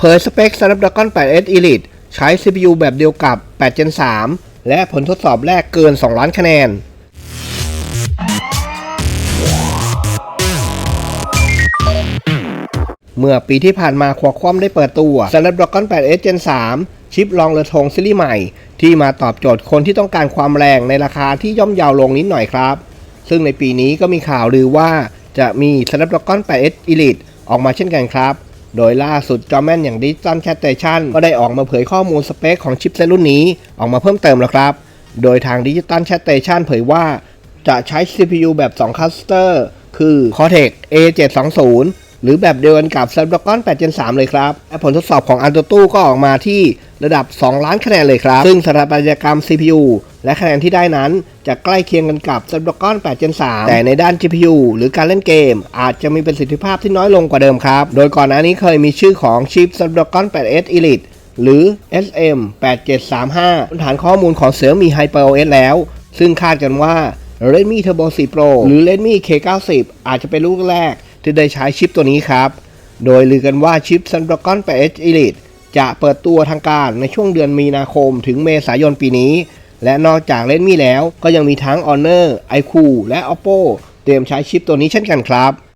เผยสเปค Snapdragon 8S Elite ใช้ CPU แบบเดียวกับ 8 Gen 3 และผลทดสอบแรกเกิน 2 ล้านคะแนน เมื่อปีที่ผ่านมาควอควอมได้เปิดตัว Snapdragon 8S Gen 3 ชิปรองเรือธงซีรีส์ใหม่ ที่มาตอบโจทย์คนที่ต้องการความแรงในราคาที่ย่อมเยาวลงนิดหน่อยครับ ซึ่งในปีนี้ก็มีข่าวลือว่าจะมี Snapdragon 8S Elite ออกมาเช่นกันครับ โดยล่าสุดจอแมนอย่างดิจิตอลแคทเตชันก็ได้ออกมาเผยข้อมูลสเปคของชิปเซตรุ่นนี้ออกมาเพิ่มเติมแล้วครับ โดยทางดิจิตอลแคทเตชันเผยว่าจะใช้ CPU แบบ 2 คลัสเตอร์ คือ Cortex A720 หรือแบบเดียวกันกับ Snapdragon 8 Gen 3 เลยครับและผลทดสอบของ AnTuTu ก็ออกมาที่ระดับ 2 ล้านคะแนนเลยครับ ซึ่งสถาปัตยกรรม CPU และคะแนนที่ได้นั้นจะใกล้เคียงกันกับ Snapdragon 8 Gen 3 แต่ในด้าน GPU หรือการเล่นเกม อาจจะมีประสิทธิภาพที่น้อยลงกว่าเดิมครับ โดยก่อนหน้านี้เคยมีชื่อของชิป Snapdragon 8S Elite หรือ SM 8735บนฐานข้อมูลของ Xiaomi HyperOS แล้ว ซึ่งคาดกันว่า Redmi Turbo 4 Pro หรือ Redmi K90 อาจจะเป็นลูกแรก ที่ได้ใช้ชิปตัวนี้ครับ โดยลือกันว่าชิป Snapdragon 8 Elite จะเปิดตัวทางการในช่วงเดือนมีนาคมถึงเมษายนปีนี้ และนอกจากเล่นมีแล้วก็ยังมีทั้ง Honor, iQOO และ Oppo เตรียมใช้ชิปตัวนี้เช่นกันครับ